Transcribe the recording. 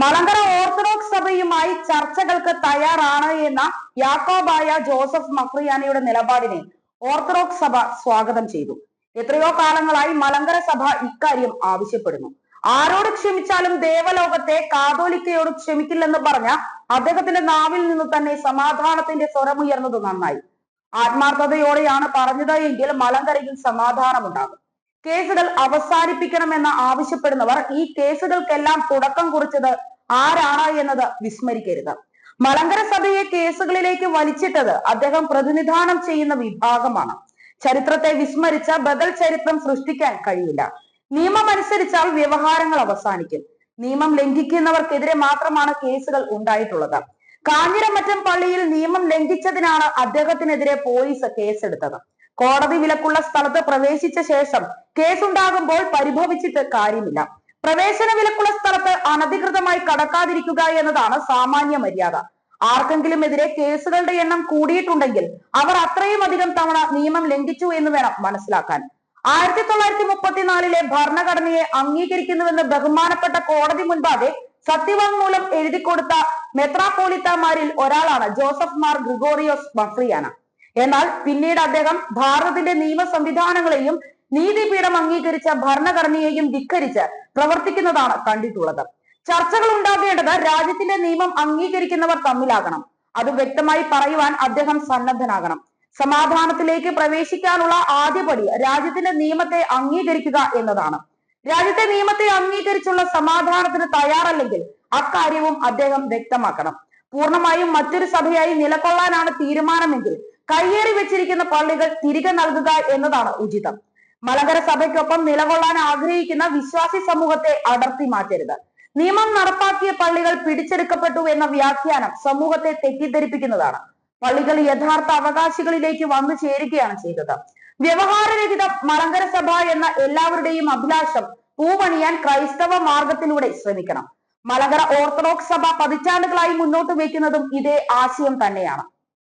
Malankara orthodox സഭയുമായി ചർച്ചകൾക്ക് തയ്യാറാണ് എന്ന യാക്കോബായ ജോസഫ് മക്രിയാനിയുടെ നിലപാടിനെ ഓർത്തഡോക്സ് സഭ സ്വാഗതം ചെയ്തു. എത്രയോ കാലങ്ങളായി മലങ്കര സഭ ഇക്കാര്യം ആവശ്യപ്പെടുന്നു. ആരോട് ക്ഷമിച്ചാലും ദേവലോകത്തെ കാതോലിക്കയോട് ക്ഷമിക്കില്ലെന്ന് പറഞ്ഞ അദ്ദേഹത്തിന്റെ നാവിൽ നിന്ന് തന്നെ സമാധാനത്തിന്റെ സ്വരമുയർന്നത് നന്നായി. ആത്മാർത്ഥതയോടെയാണ് പറഞ്ഞത് എങ്കിൽ മലങ്കരയിൽ സമാധാനമുണ്ടാകും. കേസുകൾ അവസാനിപ്പിക്കണമെന്ന് ആവശ്യപ്പെടുന്നവർ ഈ കേസുകൾക്കെല്ലാം തുടക്കം കുറിച്ചത് ആരാണ് എന്നത് വിസ്മരിക്കരുത്. മലങ്കര സഭയെ കേസുകളിലേക്ക് വലിച്ചിട്ടത് അദ്ദേഹം പ്രതിനിധാനം ചെയ്യുന്ന വിഭാഗമാണ്. ചരിത്രത്തെ വിസ്മരിച്ച ബദൽ ചരിത്രം സൃഷ്ടിക്കാൻ കഴിയില്ല. നിയമം അനുസരിച്ചാൽ വ്യവഹാരങ്ങൾ അവസാനിക്കും. നിയമം ലംഘിക്കുന്നവർക്കെതിരെ മാത്രമാണ് കേസുകൾ ഉണ്ടായിട്ടുള്ളത്. കാഞ്ഞിരമറ്റം പള്ളിയിൽ നിയമം ലംഘിച്ചതിനാണ് അദ്ദേഹത്തിനെതിരെ പോലീസ് കേസെടുത്തത്. കോടതി വിലക്കുള്ള സ്ഥലത്ത് പ്രവേശിച്ച ശേഷം കേസുണ്ടാകുമ്പോൾ പരിഭവിച്ചിട്ട് കാര്യമില്ല. പ്രവേശന വിലക്കുള്ള സ്ഥലത്ത് അനധികൃതമായി കടക്കാതിരിക്കുക എന്നതാണ് സാമാന്യ മര്യാദ. ആർക്കെങ്കിലും എതിരെ കേസുകളുടെ എണ്ണം കൂടിയിട്ടുണ്ടെങ്കിൽ അവർ അത്രയും അധികം തവണ നിയമം ലംഘിച്ചു എന്ന് വേണം മനസ്സിലാക്കാൻ. ആയിരത്തി തൊള്ളായിരത്തി മുപ്പത്തിനാലിലെ ഭരണഘടനയെ അംഗീകരിക്കുന്നുവെന്ന് ബഹുമാനപ്പെട്ട കോടതി മുൻപാകെ സത്യവാങ്മൂലം എഴുതി കൊടുത്ത മെത്രാപോലിത്തമാരിൽ ഒരാളാണ് ജോസഫ് മാർ ഗ്രിഗോറിയോസ് മഫ്രിയാന എന്നാൽ പിന്നീട് അദ്ദേഹം ഭാരതത്തിന്റെ നിയമ സംവിധാനങ്ങളെയും നീതിപീഠം അംഗീകരിച്ച ഭരണഘടനയെയും ധിക്കരിച്ച് പ്രവർത്തിക്കുന്നതാണ് കണ്ടിട്ടുള്ളത്. ചർച്ചകൾ ഉണ്ടാകേണ്ടത് രാജ്യത്തിന്റെ നിയമം അംഗീകരിക്കുന്നവർ തമ്മിലാകണം. അത് വ്യക്തമായി പറയുവാൻ അദ്ദേഹം സന്നദ്ധനാകണം. സമാധാനത്തിലേക്ക് പ്രവേശിക്കാനുള്ള ആദ്യപടി രാജ്യത്തിന്റെ നിയമത്തെ അംഗീകരിക്കുക എന്നതാണ്. രാജ്യത്തെ നിയമത്തെ അംഗീകരിച്ചുള്ള സമാധാനത്തിന് തയ്യാറല്ലെങ്കിൽ അക്കാര്യവും അദ്ദേഹം വ്യക്തമാക്കണം. പൂർണമായും മറ്റൊരു സഭയായി നിലകൊള്ളാനാണ് തീരുമാനമെങ്കിൽ കയ്യേറി വെച്ചിരിക്കുന്ന പള്ളികൾ തിരികെ നൽകുക എന്നതാണ് ഉചിതം. മലങ്കര സഭയ്ക്കൊപ്പം നിലകൊള്ളാൻ ആഗ്രഹിക്കുന്ന വിശ്വാസി സമൂഹത്തെ അടർത്തി മാറ്റരുത്. നിയമം നടപ്പാക്കിയ പള്ളികൾ പിടിച്ചെടുക്കപ്പെട്ടു എന്ന വ്യാഖ്യാനം സമൂഹത്തെ തെറ്റിദ്ധരിപ്പിക്കുന്നതാണ്. പള്ളികൾ യഥാർത്ഥ അവകാശികളിലേക്ക് വന്നു ചേരുകയാണ് ചെയ്തത്. വ്യവഹാരരഹിത മലങ്കര സഭ എന്ന എല്ലാവരുടെയും അഭിലാഷം പൂവണിയാൻ ക്രൈസ്തവ മാർഗത്തിലൂടെ ശ്രമിക്കണം. മലങ്കര ഓർത്തഡോക്സ് സഭ പതിറ്റാണ്ടുകളായി മുന്നോട്ട് വയ്ക്കുന്നതും ഇതേ ആശയം തന്നെയാണ്.